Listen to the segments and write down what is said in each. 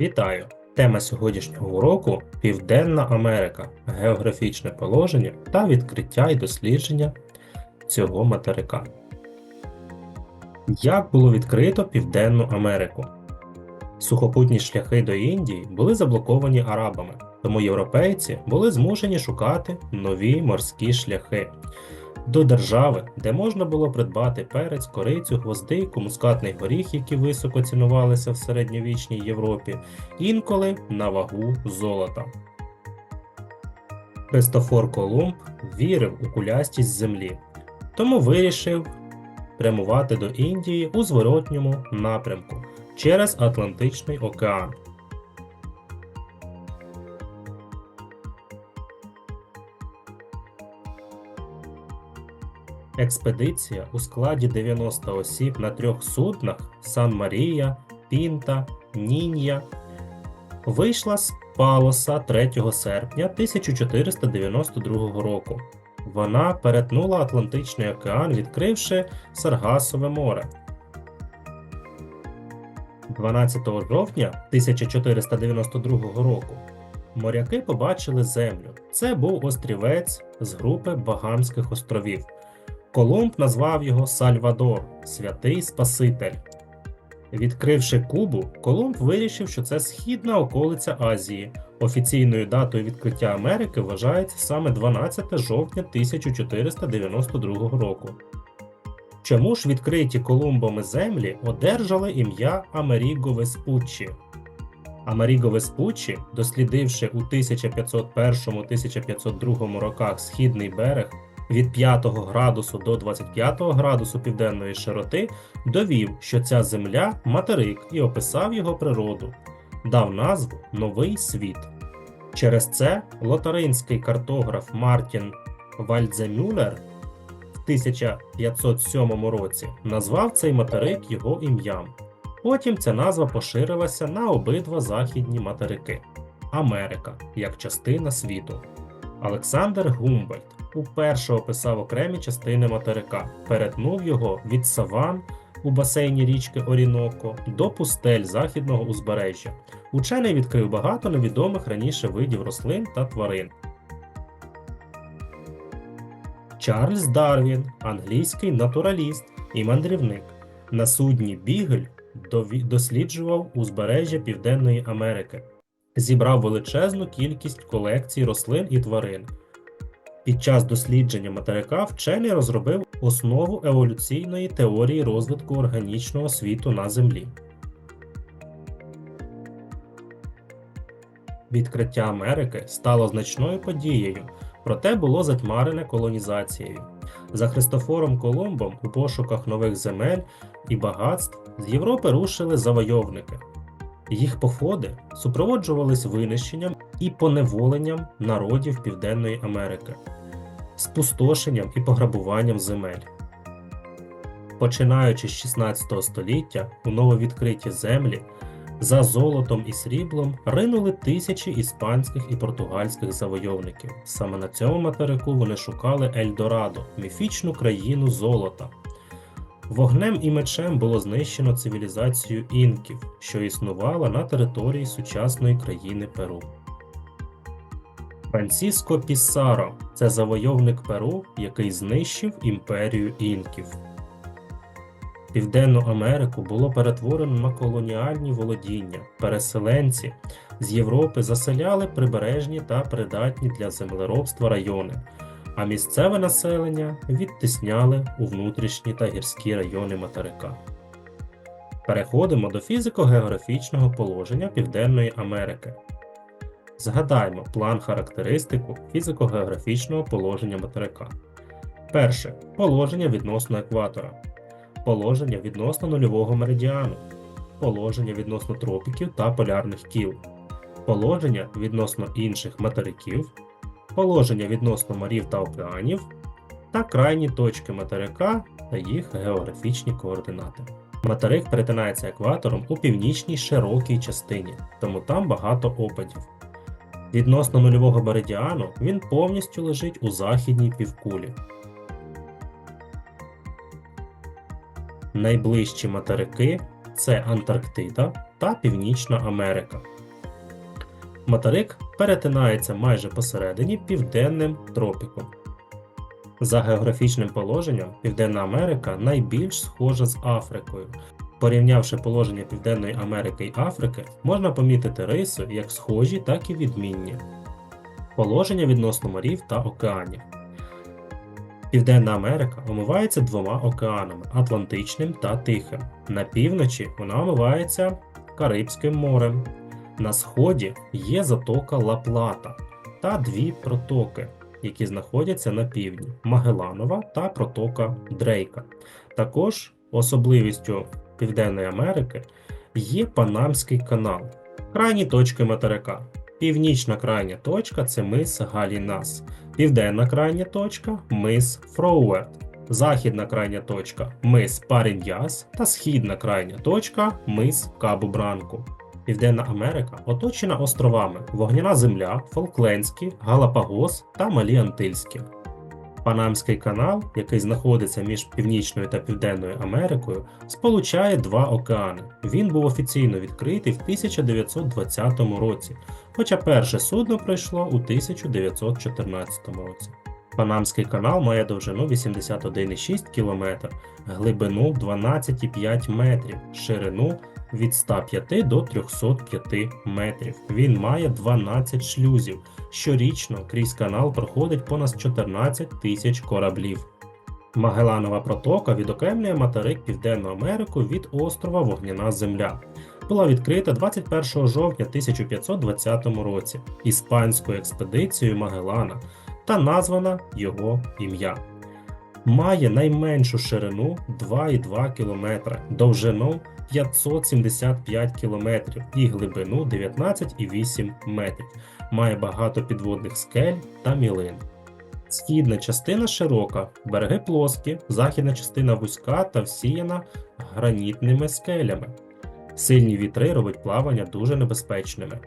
Вітаю! Тема сьогоднішнього уроку Південна Америка, географічне положення та відкриття і дослідження цього материка. Як було відкрито Південну Америку? Сухопутні шляхи до Індії були заблоковані арабами, тому європейці були змушені шукати нові морські шляхи до держави, де можна було придбати перець, корицю, гвоздику, мускатний горіх, які високо цінувалися в середньовічній Європі, інколи на вагу золота. Христофор Колумб вірив у кулястість землі, тому вирішив прямувати до Індії у зворотньому напрямку через Атлантичний океан. Експедиція у складі 90 осіб на трьох суднах Сан Марія, Пінта, Нінья вийшла з Палоса 3 серпня 1492 року. Вона перетнула Атлантичний океан, відкривши Саргасове море. 12 жовтня 1492 року моряки побачили землю. Це був острівець з групи Багамських островів. Колумб назвав його Сальвадор Святий Спаситель. Відкривши Кубу, Колумб вирішив, що це східна околиця Азії. Офіційною датою відкриття Америки вважається саме 12 жовтня 1492 року. Чому ж відкриті Колумбами землі одержали ім'я Амеріго Веспуччі? Амеріго Веспуччі, дослідивши у 1501-1502 роках східний берег від 5 градусу до 25 градусу південної широти, довів, що ця земля материк і описав його природу, дав назву Новий світ. Через це лотаринський картограф Мартін Вальдземюллер в 1507 році назвав цей материк його ім'ям. Потім ця назва поширилася на обидва західні материки Америка як частина світу. Олександр Гумбольдт уперше описав окремі частини материка, перетнув його від саван у басейні річки Оріноко до пустель західного узбережжя. Учений відкрив багато невідомих раніше видів рослин та тварин. Чарльз Дарвін, англійський натураліст і мандрівник. На судні Бігель досліджував узбережжя Південної Америки, зібрав величезну кількість колекцій рослин і тварин. Під час дослідження материка вчений розробив основу еволюційної теорії розвитку органічного світу на Землі. Відкриття Америки стало значною подією, проте було затьмарене колонізацією. За Христофором Колумбом у пошуках нових земель і багатств з Європи рушили завойовники. Їх походи супроводжувались винищенням і поневоленням народів Південної Америки, спустошенням і пограбуванням земель. Починаючи з 16 століття у нововідкриті землі за золотом і сріблом ринули тисячі іспанських і португальських завойовників. Саме на цьому материку вони шукали Ельдорадо, міфічну країну золота. Вогнем і мечем було знищено цивілізацію інків, що існувала на території сучасної країни Перу. Франциско Піссаро це завойовник Перу, який знищив імперію інків. Південну Америку було перетворено на колоніальні володіння. Переселенці з Європи заселяли прибережні та придатні для землеробства райони, а місцеве населення відтисняли у внутрішні та гірські райони материка. Переходимо до фізико-географічного положення Південної Америки. Згадаймо план характеристику фізико-географічного положення материка. Перше положення відносно екватора, положення відносно нульового меридіану, положення відносно тропіків та полярних кіл, положення відносно інших материків, положення відносно морів та океанів та крайні точки материка та їх географічні координати. Материк перетинається екватором у північній широкій частині, тому там багато опадів. Відносно нульового меридіану він повністю лежить у західній півкулі. Найближчі материки це Антарктида та Північна Америка. Материк перетинається майже посередині південним тропіком. За географічним положенням, Південна Америка найбільш схожа з Африкою. Порівнявши положення Південної Америки і Африки, можна помітити риси як схожі, так і відмінні. Положення відносно морів та океанів. Південна Америка омивається двома океанами Атлантичним та Тихим. На півночі вона омивається Карибським морем. На сході є затока Ла-Плата та дві протоки, які знаходяться на півдні Магеланова та протока Дрейка. Також особливістю Південної Америки є Панамський канал, крайні точки материка. Північна крайня точка це мис Галінас, південна крайня точка мис Фроуерт, західна крайня точка мис Паріньяс та східна крайня точка мис Кабу Бранку. Південна Америка оточена островами Вогняна Земля, Фолклендські, Галапагос та Малі Антильські. Панамський канал, який знаходиться між Північною та Південною Америкою, сполучає два океани. Він був офіційно відкритий в 1920 році, хоча перше судно прийшло у 1914 році. Панамський канал має довжину 81,6 км, глибину 12,5 метрів, ширину від 105 до 305 метрів. Він має 12 шлюзів. Щорічно крізь канал проходить понад 14 тисяч кораблів. Магеланова протока відокремлює материк Південну Америку від острова Вогняна Земля. Була відкрита 21 жовтня 1520 році іспанською експедицією Магелана та названа його ім'я. Має найменшу ширину 2,2 км, довжину 575 км і глибину 19,8 метрів. Має багато підводних скель та мілин. Східна частина широка, береги плоскі, західна частина вузька та всіяна гранітними скелями. Сильні вітри робить плавання дуже небезпечними.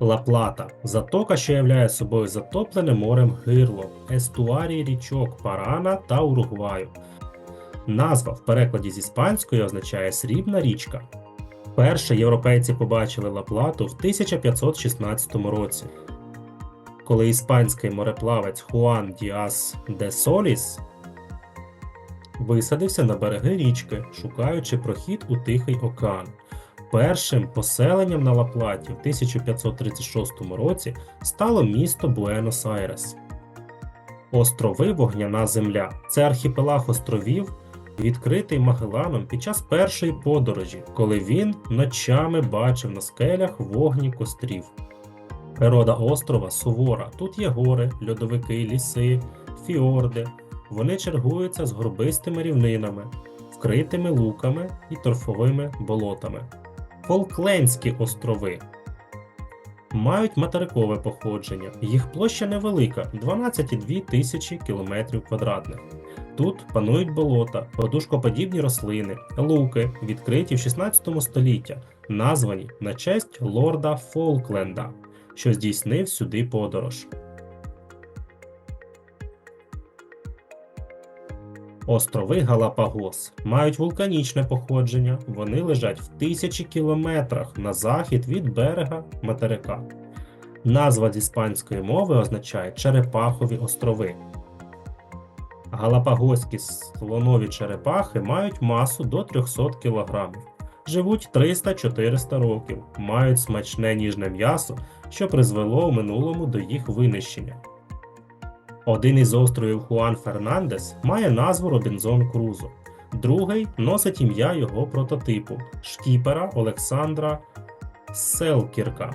Ла-Плата затока, що являє собою затоплене морем гирло, естуарій річок Парана та Уругваю. Назва в перекладі з іспанської означає срібна річка. Перше європейці побачили Ла-Плату в 1516 році, коли іспанський мореплавець Хуан Діас де Соліс висадився на береги річки, шукаючи прохід у Тихий океан. Першим поселенням на Ла-Платі в 1536 році стало місто Буенос-Айрес. Острови Вогняна Земля це архіпелаг островів, відкритий Магеланом під час першої подорожі, коли він ночами бачив на скелях вогні кострів. Природа острова сувора. Тут є гори, льодовики, ліси, фіорди. Вони чергуються з горбистими рівнинами, вкритими луками і торфовими болотами. Фолклендські острови мають материкове походження. Їх площа невелика 12,2 тисячі кілометрів квадратних. Тут панують болота, подушкоподібні рослини, луки, відкриті в 16 століття, названі на честь лорда Фолкленда, що здійснив сюди подорож. Острови Галапагос мають вулканічне походження, вони лежать в тисячі кілометрах на захід від берега материка. Назва з іспанської мови означає Черепахові острови. Галапагоські слонові черепахи мають масу до 300 кг, живуть 300-400 років, мають смачне ніжне м'ясо, що призвело у минулому до їх винищення. Один із островів Хуан Фернандес має назву Робінзон Крузо, другий носить ім'я його прототипу шкіпера Олександра Селкірка,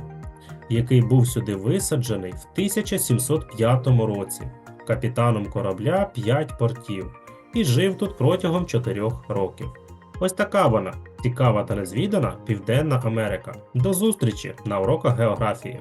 який був сюди висаджений в 1705 році капітаном корабля 5 портів і жив тут протягом 4 років. Ось така вона цікава та незвідана Південна Америка. До зустрічі на уроках географії.